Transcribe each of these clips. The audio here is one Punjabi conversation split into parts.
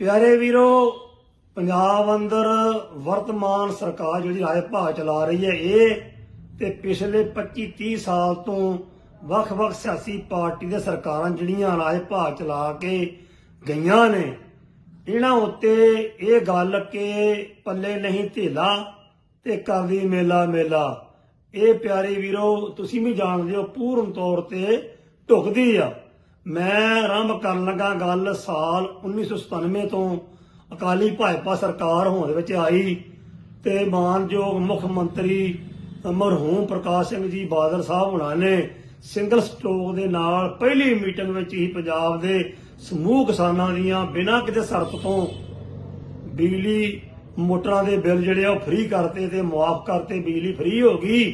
ਪਿਆਰੇ ਵੀਰੋ, ਪੰਜਾਬ ਅੰਦਰ ਵਰਤਮਾਨ ਸਰਕਾਰ ਜਿਹੜੀ ਰਾਜ ਭਾਗ ਚਲਾ ਰਹੀ ਹੈ ਇਹ ਤੇ ਪਿਛਲੇ 25 30 ਸਾਲ ਤੋਂ ਵੱਖ-ਵੱਖ ਸਿਆਸੀ ਪਾਰਟੀ ਦੇ ਸਰਕਾਰਾਂ ਜਿਹੜੀਆਂ ਰਾਜ ਭਾਗ ਚਲਾ ਕੇ ਗਈਆਂ ਨੇ, ਇਹਨਾਂ ਉੱਤੇ ਇਹ ਗੱਲ ਕਿ ਪੱਲੇ ਨਹੀਂ ਢੇਲਾ ਤੇ ਕਰਦੀ ਮੇਲਾ ਮੇਲਾ। ਇਹ ਪਿਆਰੇ ਵੀਰੋ, ਤੁਸੀਂ ਵੀ ਜਾਣਦੇ ਹੋ, ਪੂਰਨ ਤੌਰ ਤੇ ਢੁਕਦੀ ਆ। ਮੈਂ ਆਰੰਭ ਕਰਨ ਲੱਗਾ ਗੱਲ ਸਾਲ 1997 ਤੋਂ ਅਕਾਲੀ ਭਾਜਪਾ ਸਰਕਾਰ ਹੋਣ ਦੇ ਵਿੱਚ ਆਈ ਤੇ ਮਾਨਯੋਗ ਮੁੱਖ ਮੰਤਰੀ ਮਰਹੂਮ ਪ੍ਰਕਾਸ਼ ਸਿੰਘ ਜੀ ਬਾਦਲ ਸਾਹਿਬ ਹੁਣਾਂ ਨੇ ਸਿੰਗਲ ਸਟ੍ਰੋਕ ਦੇ ਨਾਲ ਪਹਿਲੀ ਮੀਟਿੰਗ ਵਿੱਚ ਹੀ ਪੰਜਾਬ ਦੇ ਸਮੂਹ ਕਿਸਾਨਾਂ ਦੀਆਂ ਬਿਨਾਂ ਕਿਤੇ ਸ਼ਰਤ ਤੋਂ ਬਿਜਲੀ ਮੋਟਰਾਂ ਦੇ ਬਿੱਲ ਜਿਹੜੇ ਆ ਉਹ ਫ੍ਰੀ ਕਰਤੇ ਤੇ ਮੁਆਫ ਕਰਤੇ, ਬਿਜਲੀ ਫ੍ਰੀ ਹੋ ਗਈ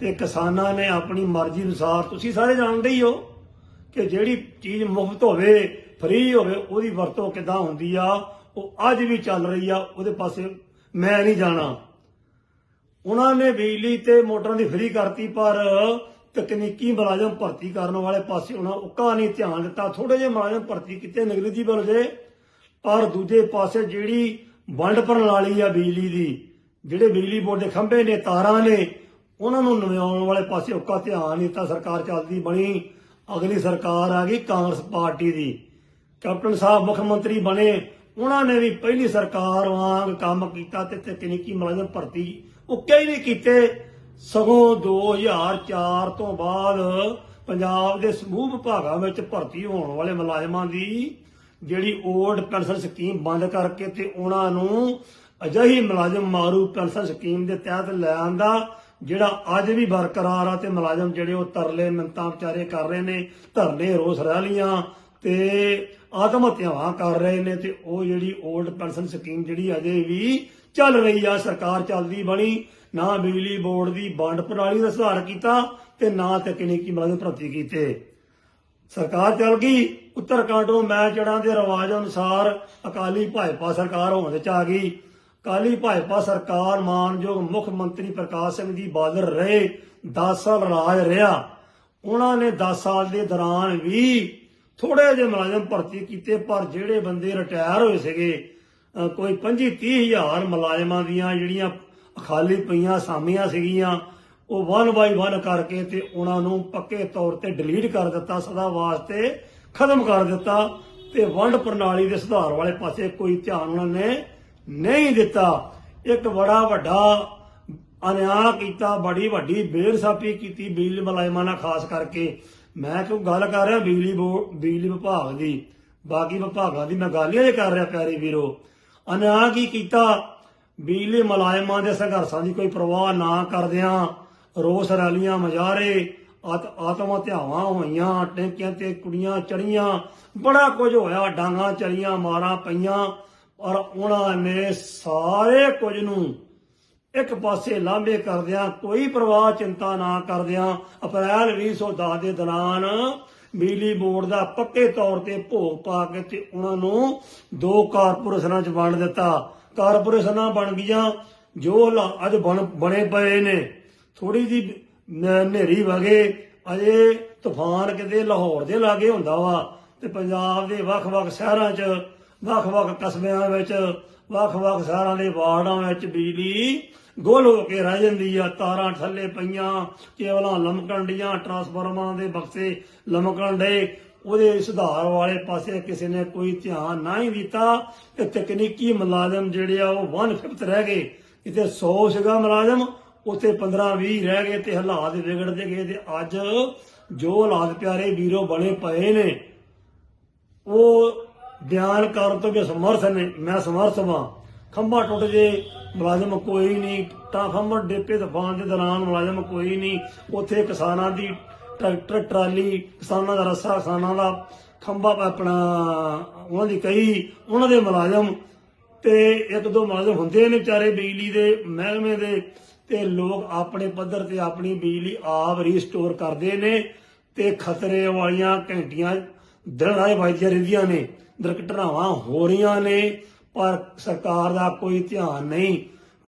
ਤੇ ਕਿਸਾਨਾਂ ਨੇ ਆਪਣੀ ਮਰਜ਼ੀ ਅਨੁਸਾਰ, ਤੁਸੀਂ ਸਾਰੇ ਜਾਣਦੇ ਹੀ ਹੋ। ਕਿ ਜਿਹੜੀ ਚੀਜ਼ ਮੁਫਤ ਹੋਵੇ ਫ੍ਰੀ ਹੋਵੇ, ਉਹਦੀ ਵਰਤੋਂ ਕਿੱਦਾਂ ਹੁੰਦੀ ਆ, ਉਹ ਅੱਜ ਵੀ ਚੱਲ ਰਹੀ ਆ, ਉਹਦੇ ਪਾਸੇ ਮੈਂ ਨਹੀਂ ਜਾਣਾ। ਉਹਨਾਂ ਨੇ ਬਿਜਲੀ ਤੇ ਮੋਟਰਾਂ ਦੀ ਫ੍ਰੀ ਕਰਤੀ, ਪਰ ਤਕਨੀਕੀ ਮੁਲਾਜ਼ਮ ਭਰਤੀ ਕਰਨ ਵਾਲੇ ਪਾਸੇ ਉਹਨਾਂ ਉੱਕਾ ਨਹੀਂ ਧਿਆਨ ਦਿੱਤਾ। ਥੋੜੇ ਜਿਹੇ ਮੁਲਾਜ਼ਮ ਭਰਤੀ ਕੀਤੇ ਨਗਰਜੀਬਲ ਦੇ ਪਰ ਦੂਜੇ ਪਾਸੇ ਜਿਹੜੀ ਵੰਡ ਪ੍ਰਣਾਲੀ ਆ ਬਿਜਲੀ ਦੀ, ਜਿਹੜੇ ਬਿਜਲੀ ਬੋਰਡ ਦੇ ਖੰਭੇ ਨੇ, ਤਾਰਾਂ ਨੇ, ਉਹਨਾਂ ਨੂੰ ਨਵਿਆਉਣ ਵਾਲੇ ਪਾਸੇ ਉੱਕਾ ਧਿਆਨ ਨਹੀਂ ਦਿੱਤਾ, ਸਰਕਾਰ ਚੱਲਦੀ ਬਣੀ। ਅਗਲੀ ਸਰਕਾਰ ਆ ਗਈ ਕਾਂਗਰਸ ਪਾਰਟੀ ਦੀ। ਕੈਪਟਨ ਸਾਹਿਬ ਮੁੱਖ ਮੰਤਰੀ ਬਣੇ, ਉਹਨਾਂ ਨੇ ਵੀ ਪਹਿਲੀ ਸਰਕਾਰ ਵਾਂਗ ਕੰਮ ਕੀਤਾ ਤੇ ਤਕਨੀਕੀ ਮੁਲਾਜ਼ਮ ਭਰਤੀ ਉਹ ਕਈ ਨਹੀਂ ਕੀਤੇ। ਸਗੋਂ 2004 ਤੋਂ ਬਾਅਦ ਪੰਜਾਬ ਦੇ ਸਮੂਹ ਵਿਭਾਗਾਂ ਵਿੱਚ ਭਰਤੀ ਹੋਣ ਵਾਲੇ ਮੁਲਾਜ਼ਮਾਂ ਦੀ ਜਿਹੜੀ ਓਲਡ ਪੈਨਸ਼ਨ ਸਕੀਮ ਬੰਦ ਕਰਕੇ ਤੇ ਉਹਨਾਂ ਨੂੰ ਅਜਿਹੀ ਮੁਲਾਜ਼ਮ ਮਾਰੂ ਪੈਨਸ਼ਨ ਸਕੀਮ ਦੇ ਤਹਿਤ ਲੈਣ ਦਾ ਜਿਹੜਾ ਅੱਜ ਵੀ ਬਰਕਰਾਰ ਆ ਤੇ ਮੁਲਾਜ਼ਮ ਜਿਹੜੇ ਉਹ ਤਰਲੇ ਮਿੰਤਾਂ ਵਿਚਾਰੇ ਕਰ ਰਹੇ ਨੇ, ਧਰਨੇ ਰੋਸ ਰੈਲੀਆਂ ਤੇ ਆਤਮ ਹੱਤਿਆਵਾਂ ਕਰ ਰਹੇ ਨੇ ਤੇ ਉਹ ਜਿਹੜੀ 올ਡ ਪੈਨਸ਼ਨ ਸਕੀਮ ਜਿਹੜੀ ਅਜੇ ਵੀ ਚੱਲ ਰਹੀ ਆ, ਸਰਕਾਰ ਚੱਲਦੀ ਬਣੀ, ਨਾ ਬਿਜਲੀ ਬੋਰਡ ਦੀ ਵੰਡ ਪ੍ਰਣਾਲੀ ਦਾ ਸੁਧਾਰ ਕੀਤਾ ਤੇ ਨਾ ਤਕਨੀਕੀ ਮੁਲਾਜ਼ਮ ਭਰਤੀ ਕੀਤੇ। ਸਰਕਾਰ ਚੱਲ ਗਈ, ਉਤਰਖੰਡ ਨੂੰ ਮੈਂ ਜੜਾਂ ਦੇ ਰਿਵਾਜ ਅਨੁਸਾਰ ਅਕਾਲੀ ਭਾਜਪਾ ਸਰਕਾਰ ਹੋਣ ਚ ਆ ਗਈ। ਅਕਾਲੀ ਭਾਜਪਾ ਸਰਕਾਰ ਮਾਨਯੋਗ ਮੁੱਖ ਮੰਤਰੀ ਪ੍ਰਕਾਸ਼ ਸਿੰਘ ਜੀ ਬਾਦਲ ਰਹੇ 10 ਸਾਲ ਰਾਜ ਰਿਹਾ। ਉਹਨਾਂ ਨੇ 10 ਸਾਲ ਦੇ ਦੌਰਾਨ ਵੀ ਥੋੜੇ ਜਿਹੇ ਮੁਲਾਜ਼ਮ ਭਰਤੀ ਕੀਤੇ, ਪਰ ਜਿਹੜੇ ਬੰਦੇ ਰਿਟਾਇਰ ਹੋਏ ਸੀਗੇ ਕੋਈ 25 30 ਹਜ਼ਾਰ ਮੁਲਾਜ਼ਮਾਂ ਦੀਆਂ ਜਿਹੜੀਆਂ ਖਾਲੀ ਪਈਆਂ ਸਾਮੀਆਂ ਸੀਗੀਆਂ, ਉਹ ਵਨ ਬਾਈ ਵਨ ਕਰਕੇ ਤੇ ਉਹਨਾਂ ਨੂੰ ਪੱਕੇ ਤੌਰ ਤੇ ਡਿਲੀਟ ਕਰ ਦਿੱਤਾ, ਸਦਾ ਵਾਸਤੇ ਖਤਮ ਕਰ ਦਿੱਤਾ ਤੇ ਵੰਡ ਪ੍ਰਣਾਲੀ ਦੇ ਸੁਧਾਰ ਵਾਲੇ ਪਾਸੇ ਕੋਈ ਧਿਆਨ ਉਹਨਾਂ ਨੇ ਨਹੀਂ ਦਿੱਤਾ। ਇੱਕ ਬੜਾ ਵੱਡਾ ਅਨਿਆਂ ਕੀਤਾ, ਬੜੀ ਵੱਡੀ ਬੇਇਨਸਾਫੀ ਕੀਤੀ ਬਿਜਲੀ ਮੁਲਾਜ਼ਮਾਂ ਨਾਲ ਖਾਸ ਕਰਕੇ। ਮੈਂ ਕਿਉਂ ਗੱਲ ਕਰ ਰਿਹਾ ਬਿਜਲੀ ਬਿਜਲੀ ਵਿਭਾਗ ਦੀ? ਬਾਕੀ ਵਿਭਾਗਾਂ ਦੀ ਮੈਂ ਗੱਲ ਹੀ ਕਰ ਰਿਹਾ ਪਿਆਰੇ ਵੀਰੋ। ਅਨਿਆਂ ਕੀ ਕੀਤਾ? ਬਿਜਲੀ ਮੁਲਾਜ਼ਮਾਂ ਦੇ ਸੰਘਰਸ਼ਾਂ ਦੀ ਕੋਈ ਪਰਵਾਹ ਨਾ ਕਰਦਿਆਂ ਰੋਸ ਰੈਲੀਆਂ ਮਜਾਰੇ ਆਤਮ ਹਤਿਆਵਾਂ ਹੋਈਆਂ, ਟੈਂਕੀਆਂ ਤੇ ਕੁੜੀਆਂ ਚੜੀਆਂ ਬੜਾ ਕੁਝ ਹੋਇਆ, ਡਾਂਗਾ, ਚਲੀਆਂ, ਮਾਰਾਂ ਪਈਆਂ। ਔਰ ਉਹਨਾਂ ਨੇ ਸਾਰੇ ਕੁਝ ਨੂੰ ਇੱਕ ਪਾਸੇ ਲਾਂਭੇ ਕਰਦਿਆਂ, ਕੋਈ ਪ੍ਰਵਾਹ ਚਿੰਤਾ ਨਾ ਕਰਦਿਆਂ, ਅਪ੍ਰੈਲ 2010 ਦੇ ਦੌਰਾਨ ਬਿਜਲੀ ਬੋਰਡ ਦਾ ਪੱਕੇ ਤੌਰ ਤੇ ਭੋਗ ਪਾ ਕੇ ਤੇ ਉਹਨਾਂ ਨੂੰ ਦੋ ਕਾਰਪੋਰੇਸ਼ਨਾਂ 'ਚ ਵੰਡ ਦਿੱਤਾ। ਕਾਰਪੋਰੇਸ਼ਨਾਂ ਬਣ ਗਈਆਂ। ਜੋ ਅੱਜ ਬਣ, ਬਣੇ ਪਏ ਨੇ। ਥੋੜੀ ਜੀ ਹਨੇਰੀ ਵਗੇ, ਅਜੇ ਤੂਫਾਨ ਕਿਤੇ ਲਾਹੌਰ ਦੇ ਲਾਗੇ ਹੁੰਦਾ ਵਾ ਤੇ ਪੰਜਾਬ ਦੇ ਵੱਖ-ਵੱਖ ਸ਼ਹਿਰਾਂ 'ਚ ਵੱਖ-ਵੱਖ ਕਸਬਿਆਂ ਵਿੱਚ, ਵੱਖ-ਵੱਖ ਸ਼ਹਿਰਾਂ ਦੇ ਵਾਰਡਾਂ ਵਿੱਚ ਬਿਜਲੀ ਗੋਲ ਹੋ ਕੇ ਰਹਿ ਜਾਂਦੀ ਆ, ਤਾਰਾਂ ਥੱਲੇ ਪਈਆਂ, ਕੇਬਲਾਂ ਲਮਕਣ ਡੀਆਂ, ਟਰਾਂਸਫਾਰਮਰਾਂ ਦੇ ਬਕਸੇ ਲਮਕਣ ਡੇ। ਉਹਦੇ ਸੁਧਾਰ ਵਾਲੇ ਪਾਸੇ ਕਿਸੇ ਨੇ ਕੋਈ ਧਿਆਨ ਨਾ ਹੀ ਦਿੱਤਾ ਤੇ ਤਕਨੀਕੀ ਮੁਲਾਜ਼ਮ ਜਿਹੜੇ ਆ ਉਹ ਵਨ ਫਿਫਥ ਰਹਿ ਗਏ। ਕਿਤੇ 100 ਸੀਗਾ ਮੁਲਾਜ਼ਮ, ਉੱਥੇ 15 20 ਰਹਿ ਗਏ ਤੇ ਹਾਲਾਤ ਵਿਗੜਦੇ ਗਏ ਤੇ ਅੱਜ ਜੋ ਹਾਲਾਤ ਪਿਆਰੇ ਵੀਰੋ ਬਣੇ ਪਏ ਨੇ, ਉਹ ਬਿਆਨ ਕਰਨ ਤੋਂ ਵੀ ਸਮਰਥ ਨੇ, ਮੈਂ ਸਮਰਥ ਹਾਂ ਖੰਭਾ ਟੁੱਟ ਜੇ, ਮੁਲਾਜ਼ਮ ਕੋਈ ਨਹੀਂ ਤਾਂ ਖੰਭਾ ਡੇਪੇ ਤੂਫਾਨ ਦੇ ਦੌਰਾਨ ਮੁਲਾਜ਼ਮ ਕੋਈ ਨਹੀਂ ਉੱਥੇ ਕਿਸਾਨਾਂ ਦੀ ਟਰੈਕਟਰ, ਟਰਾਲੀ, ਕਿਸਾਨਾਂ ਦਾ ਰੱਸਾ, ਕਿਸਾਨਾਂ ਦਾ ਖੰਭਾ ਆਪਣਾ ਉਹਨਾਂ ਦੀ ਕਈ ਉਹਨਾਂ ਦੇ ਮੁਲਾਜ਼ਮ। ਤੇ ਇੱਕ ਦੋ ਮੁਲਾਜ਼ਮ ਹੁੰਦੇ ਨੇ ਵਿਚਾਰੇ ਬਿਜਲੀ ਦੇ ਮਹਿਕਮੇ ਦੇ। ਤੇ ਲੋਕ ਆਪਣੇ ਪੱਧਰ ਤੇ ਆਪਣੀ ਬਿਜਲੀ ਆਪ ਰੀਸਟੋਰ ਕਰਦੇ ਨੇ। ਤੇ ਖਤਰੇ ਵਾਲੀਆਂ ਘੰਟੀਆਂ ਦਿਨ ਰਾਤ ਵੱਜਦੀਆਂ ਰਹਿੰਦੀਆਂ ਨੇ ਦੁਰਘਟਨਾਵਾਂ ਹੋ ਰਹੀਆਂ ਨੇ, ਪਰ ਸਰਕਾਰ ਦਾ ਕੋਈ ਧਿਆਨ ਨਹੀਂ।